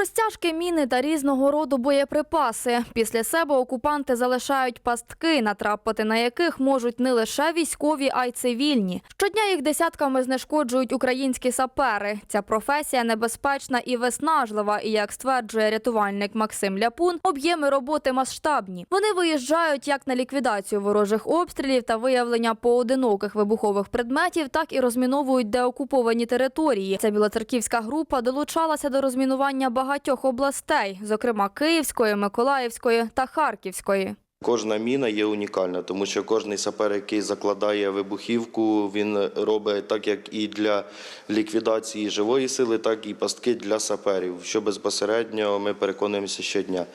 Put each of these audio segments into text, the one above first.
Розтяжки, міни та різного роду боєприпаси. Після себе окупанти залишають пастки, натрапити на яких можуть не лише військові, а й цивільні. Щодня їх десятками знешкоджують українські сапери. Ця професія небезпечна і виснажлива. І як стверджує рятувальник Максим Ляпун, об'єми роботи масштабні. Вони виїжджають як на ліквідацію ворожих обстрілів та виявлення поодиноких вибухових предметів, так і розміновують деокуповані території. Ця білоцерківська група долучалася до розмінування багатьох областей, зокрема Київської, Миколаївської та Харківської. Кожна міна є унікальна, тому що кожний сапер, який закладає вибухівку, він робить так, як і для ліквідації живої сили, так і пастки для саперів, що безпосередньо ми переконуємося щодня.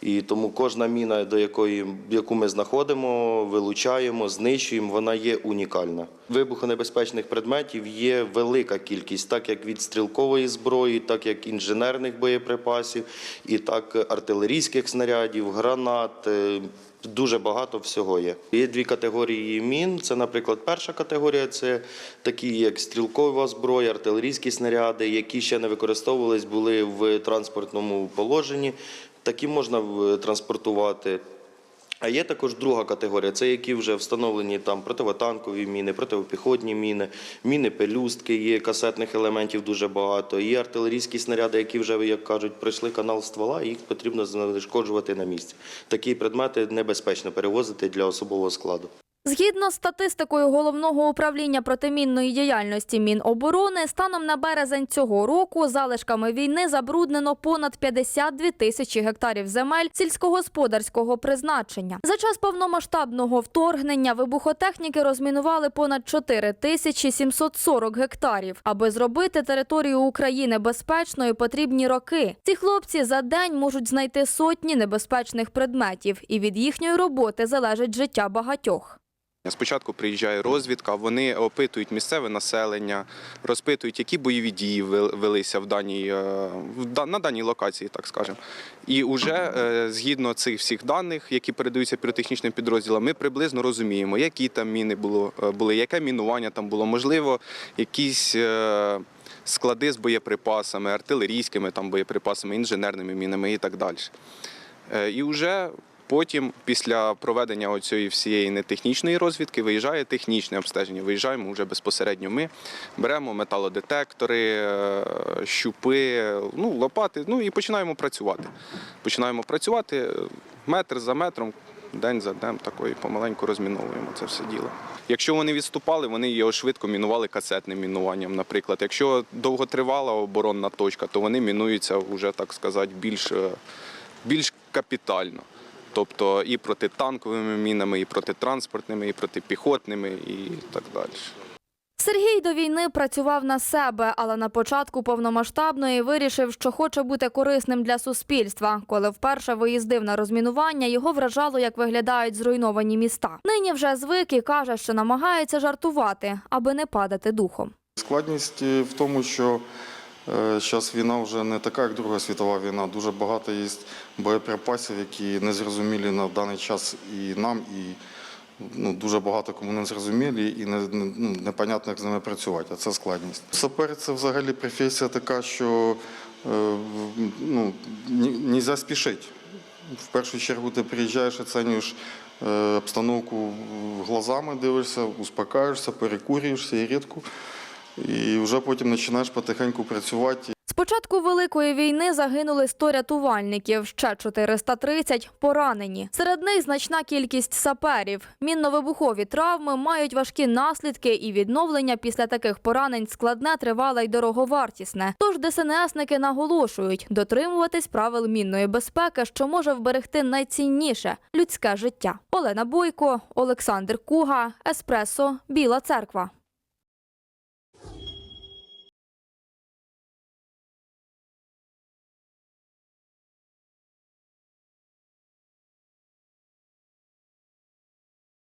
І тому кожна міна, до якої яку ми знаходимо, вилучаємо, знищуємо, вона є унікальна. Вибухонебезпечних предметів є велика кількість, так як від стрілкової зброї, так як інженерних боєприпасів, і так артилерійських снарядів, гранат. Е, Дуже багато всього є. Є дві категорії мін. Це, наприклад, перша категорія це такі, як стрілкова зброя, артилерійські снаряди, які ще не використовувались, були в транспортному положенні. Такі можна транспортувати. А є також друга категорія, це які вже встановлені там противотанкові міни, протипіхотні міни, міни пелюстки, є касетних елементів дуже багато, є артилерійські снаряди, які вже, як кажуть, пройшли канал ствола, їх потрібно знешкоджувати на місці. Такі предмети небезпечно перевозити для особового складу. Згідно з статистикою головного управління протимінної діяльності Міноборони, станом на березень цього року залишками війни забруднено понад 52 тисячі гектарів земель сільськогосподарського призначення. За час повномасштабного вторгнення вибухотехніки розмінували понад 4 тисячі 740 гектарів. Аби зробити територію України безпечною, потрібні роки. Ці хлопці за день можуть знайти сотні небезпечних предметів, і від їхньої роботи залежить життя багатьох. Спочатку приїжджає розвідка, вони опитують місцеве населення, розпитують, які бойові дії вел- велися в даній, е, на даній локації, так скажемо. І вже е, згідно цих всіх даних, які передаються піротехнічним підрозділам, ми приблизно розуміємо, які там міни було, е, були, яке мінування там було, можливо, якісь. Склади з боєприпасами, артилерійськими там боєприпасами, інженерними мінами і так далі. І вже потім, після проведення цієї всієї нетехнічної розвідки, виїжджає технічне обстеження. Виїжджаємо вже безпосередньо. Ми беремо металодетектори, е, щупи, ну, лопати, ну і починаємо працювати. Починаємо працювати е, метр за метром. День за днем такої помаленьку розміновуємо це все діло. Якщо вони відступали, вони його швидко мінували касетним мінуванням. Наприклад, якщо довготривала оборонна точка, то вони мінуються вже так сказати більш, е, більш капітально. Тобто і протитанковими мінами, і протитранспортними, і протипіхотними, і так далі. Сергій до війни працював на себе, але на початку повномасштабної вирішив, що хоче бути корисним для суспільства. Коли вперше виїздив на розмінування, його вражало, як виглядають зруйновані міста. Нині вже звик і каже, що намагається жартувати, аби не падати духом. Складність е, в тому, що зараз війна вже не така, як Друга світова війна. Дуже багато є боєприпасів, які не зрозумілі на даний час і нам, і ну, дуже багато кому не зрозумілі, і не, ну, непонятно, як з ними працювати. А це складність. Сапер це взагалі професія така, що е, ну, спішити. В першу чергу ти приїжджаєш, оцінюєш е, обстановку глазами, дивишся, успокаєшся, перекурюєшся і рідко. І вже потім починаєш потихеньку працювати. З початку великої війни загинули 100 рятувальників, ще 430 поранені. Серед них значна кількість саперів. Мінно-вибухові травми мають важкі наслідки, і відновлення після таких поранень складне, тривале й дороговартісне. Тож ДСНСники наголошують дотримуватись правил мінної безпеки, що може вберегти найцінніше людське життя. Олена Бойко, Олександр Куга, Еспресо, Біла Церква.